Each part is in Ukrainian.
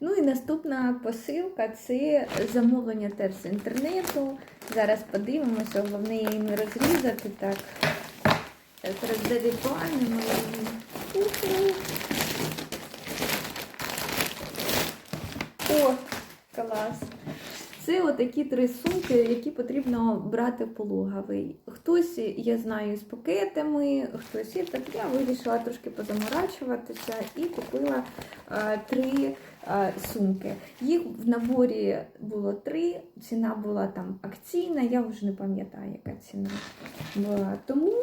Ну і наступна посилка це замовлення теж з інтернету. Зараз подивимося, головне її не розрізати так. Заліпаємо її. О, клас! Це отакі три сумки, які потрібно брати пологовий. Хтось, я знаю, з пакетами, хтось і так. Я вирішила трошки позаморачуватися і купила е, три е, сумки. Їх в наборі було три, ціна була там акційна, я вже не пам'ятаю, яка ціна була. Тому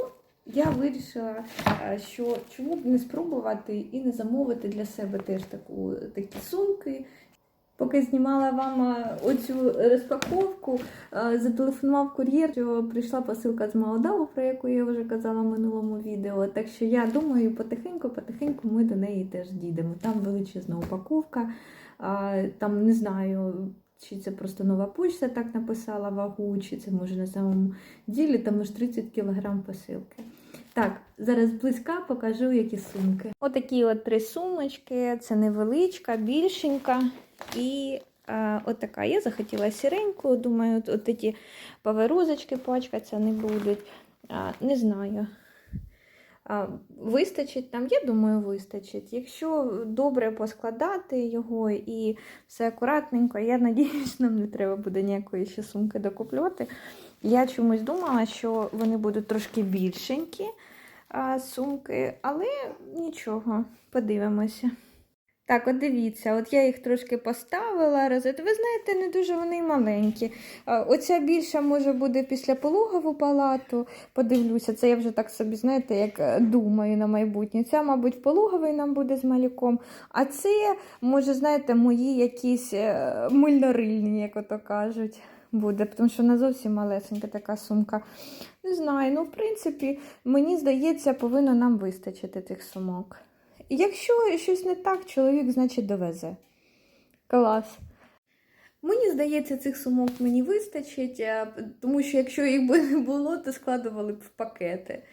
я вирішила, е, що чому б не спробувати і не замовити для себе теж таку, такі сумки. Поки знімала вам е, оцю розпаковку, е, зателефонував кур'єр, прийшла посилка з Молдаву, про яку я вже казала в минулому відео. Так що я думаю, потихеньку-потихеньку ми до неї теж дійдемо. Там величезна упаковка, там не знаю. Чи це просто нова почта так написала вагу, чи це може на самому ділі, там аж 30 кг посилки. Так, зараз близька покажу, які сумки. Отакі от три сумочки, це невеличка, більшенька. І а, отака. Я захотіла сіреньку, думаю, от, от ті паверузочки пачкатися не будуть. А, не знаю. А, вистачить нам, я думаю, вистачить. Якщо добре поскладати його і все акуратненько, я надіюсь, нам не треба буде ніякої ще сумки докуплювати. Я чомусь думала, що вони будуть трошки більшенькі а, сумки, але нічого, подивимося. Так, от дивіться, от я їх трошки поставила. Ви знаєте, не дуже вони маленькі. Оця більша може буде після пологову палату. Подивлюся, це я вже так собі, знаєте, як е, думаю на майбутнє. Ця, мабуть, пологовий нам буде з малюком. А це, може, знаєте, мої якісь е, мильнорильні, як ото кажуть. Буде, тому що вона зовсім малесенька така сумка. Не знаю, ну, в принципі, мені здається, повинно нам вистачити тих сумок. Якщо щось не так, чоловік, значить, довезе. Клас. Мені здається, цих сумок мені вистачить, тому що якщо їх би не було, то складували б в пакети.